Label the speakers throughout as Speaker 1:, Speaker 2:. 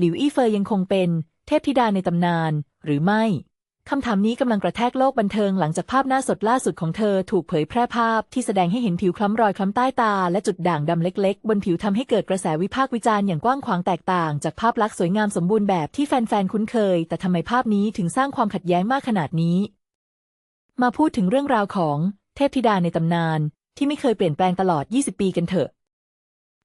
Speaker 1: หลิวอี้เฟยยังคงเป็นเทพธิดาในตำนาน หรือไม่คำถามนี้กำลังกระแทกโลกบันเทิงหลังจากภาพหน้าสดล่าสุดของเธอถูกเผยแพร่ภาพที่แสดงให้เห็นผิวคล้ำรอยคล้ำใต้ตา และจุดด่างดำเล็กๆ บนผิวทำให้เกิดกระแสวิพากษ์วิจารณ์อย่างกว้างขวางแตกต่าง จากภาพลักษณ์สวยงามสมบูรณ์แบบที่แฟนๆคุ้นเคย แต่ทำไมภาพนี้ถึงสร้างความขัดแย้งมากขนาดนี้ มาพูดถึงเรื่องราวของเทพธิดาในตำนาน ที่ไม่เคยเปลี่ยนแปลงตลอด 20 ปีกันเถอะ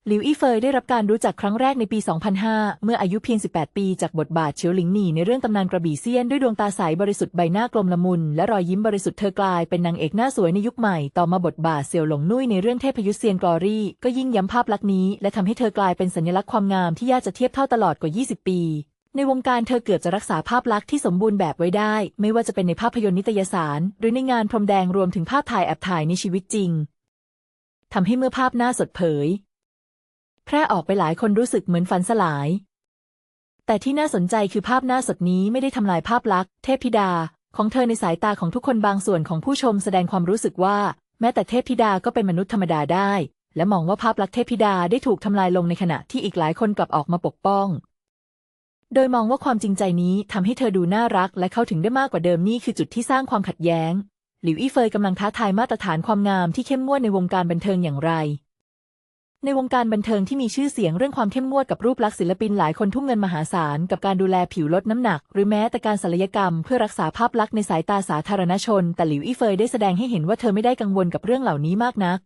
Speaker 1: หลิวอี้เฟยได้รับการรู้จักครั้งแรกในปี 2005 เมื่ออายุเพียง 18 ปีจากบทบาทเฉียวหลิงหนี่ในเรื่องตำนานกระบี่เซียนด้วยดวงตาใสบริสุทธิ์ใบหน้ากลมละมุน และรอยยิ้มบริสุทธิ์เธอกลายเป็นนางเอกหน้าสวยในยุคใหม่ ต่อมาบทบาทเสี่ยวหลงนุ่ยในเรื่องเทพยุทธเซียนกลอรี่ ก็ยิ่งย้ำภาพลักษณ์นี้ และทำให้เธอกลายเป็นสัญลักษณ์ความงามที่ยากจะเทียบเท่าตลอดกว่า 20 ปีในวงการเธอเกือบจะรักษาภาพลักษณ์ที่สมบูรณ์แบบไว้ได้ ไม่ว่าจะเป็นในภาพยนตร์นิตยสาร หรือในงานพรมแดงรวมถึงภาพถ่ายแอบถ่ายในชีวิตจริงทำให้เมื่อภาพหน้าสดเผย แพร่ออกไปหลายคนรู้สึกเหมือนฝันสลาย แต่ที่น่าสนใจคือภาพหน้าสดนี้ไม่ได้ทำลายภาพลักษณ์เทพธิดา ของเธอในสายตาของทุกคนบางส่วนของผู้ชมแสดงความรู้สึกว่า แม้แต่เทพธิดาก็เป็นมนุษย์ธรรมดาได้ และมองว่าภาพลักษณ์เทพธิดาได้ถูกทำลายลงในขณะที่อีกหลายคนกลับออกมาปกป้อง โดยมองว่าความจริงใจนี้ทำให้เธอดูน่ารัก และเข้าถึงได้มากกว่าเดิมนี่คือจุดที่สร้างความขัดแย้งหลิวอี้เฟยกำลังท้าทายมาตรฐานความงามที่เข้มงวดในวงการบันเทิงอย่างไร ในวงการบันเทิงที่มีชื่อเสียงเรื่องความเข้มงวดกับรูปลักษณ์ศิลปินหลายคนทุ่มเงินมหาศาลกับการดูแลผิวลดน้ำหนัก หรือแม้แต่การศัลยกรรมเพื่อรักษาภาพลักษณ์ในสายตาสาธารณชน แต่หลิวอี้เฟยได้แสดงให้เห็นว่าเธอไม่ได้กังวลกับเรื่องเหล่านี้มากนัก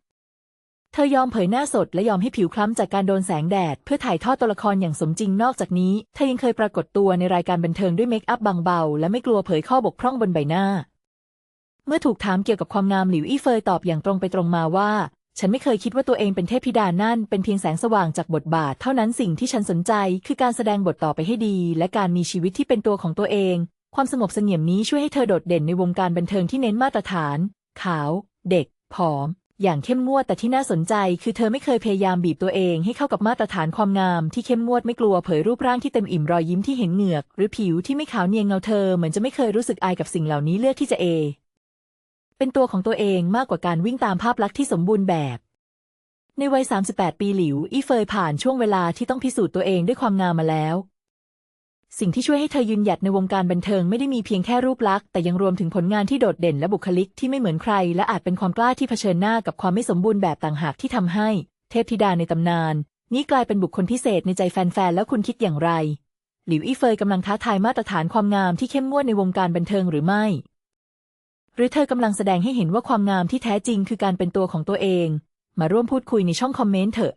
Speaker 1: เธอยอมเผยหน้าสดและยอมให้ผิวคล้ำจากการโดนแสงแดด เพื่อถ่ายทอดตัวละครอย่างสมจริงนอกจากนี้ เธอยังเคยปรากฏตัวในรายการบันเทิงด้วยเมคอัพบางเบาและไม่กลัวเผยข้อบกพร่องบนใบหน้าเมื่อถูกถามเกี่ยวกับความงามหลิวอี้เฟยตอบอย่างตรงไปตรงมาว่า ฉันไม่เคยคิดว่าตัวเองเป็นเทพธิดานั่น เป็นเพียงแสงสว่างจากบทบาท เท่านั้นสิ่งที่ฉันสนใจ คือการแสดงบทต่อไปให้ดี และการมีชีวิตที่เป็นตัวของตัวเอง ความสงบเสงี่ยมนี้ช่วยให้เธอโดดเด่นในวงการบันเทิงที่เน้นมาตรฐาน ขาว เด็ก ผอม อย่างเข้มงวดแต่ที่น่าสนใจ คือเธอไม่เคยพยายามบีบตัวเอง ให้เข้ากับมาตรฐานความงาม ที่เข้มงวดไม่กลัวเผยรูปร่างที่เต็มอิ่มรอยยิ้มที่เห็นเหงือก หรือผิวที่ไม่ขาวเนียนเงาเธอเหมือนจะไม่เคยรู้สึกอายกับสิ่งเหล่านี้เลือกที่จะเอ เป็นตัวของตัวเองมากกว่าการวิ่งตามภาพลักษณ์ที่สมบูรณ์แบบ ในวัย 38 ปีหลิว อี้เฟยผ่านช่วงเวลาที่ต้องพิสูจน์ตัวเองด้วยความงามมาแล้ว สิ่งที่ช่วยให้เธอยืนหยัดในวงการบันเทิงไม่ได้มีเพียงแค่รูปลักษณ์แต่ยังรวมถึงผลงานที่โดดเด่นและบุคลิกที่ไม่เหมือนใคร และอาจเป็นความกล้าที่เผชิญหน้ากับความไม่สมบูรณ์แบบต่างหากที่ทำให้ เทพธิดาในตำนาน นี้กลายเป็นบุคคลพิเศษในใจแฟนๆแล้วคุณคิดอย่างไรหลิวอี้เฟยกำลังท้าทายมาตรฐานความงามที่เข้มงวดในวงการบันเทิงหรือไม่ หรือเธอกำลังแสดงให้เห็นว่าความงามที่แท้จริงคือการเป็นตัวของตัวเอง มาร่วมพูดคุยในช่องคอมเมนต์เถอะ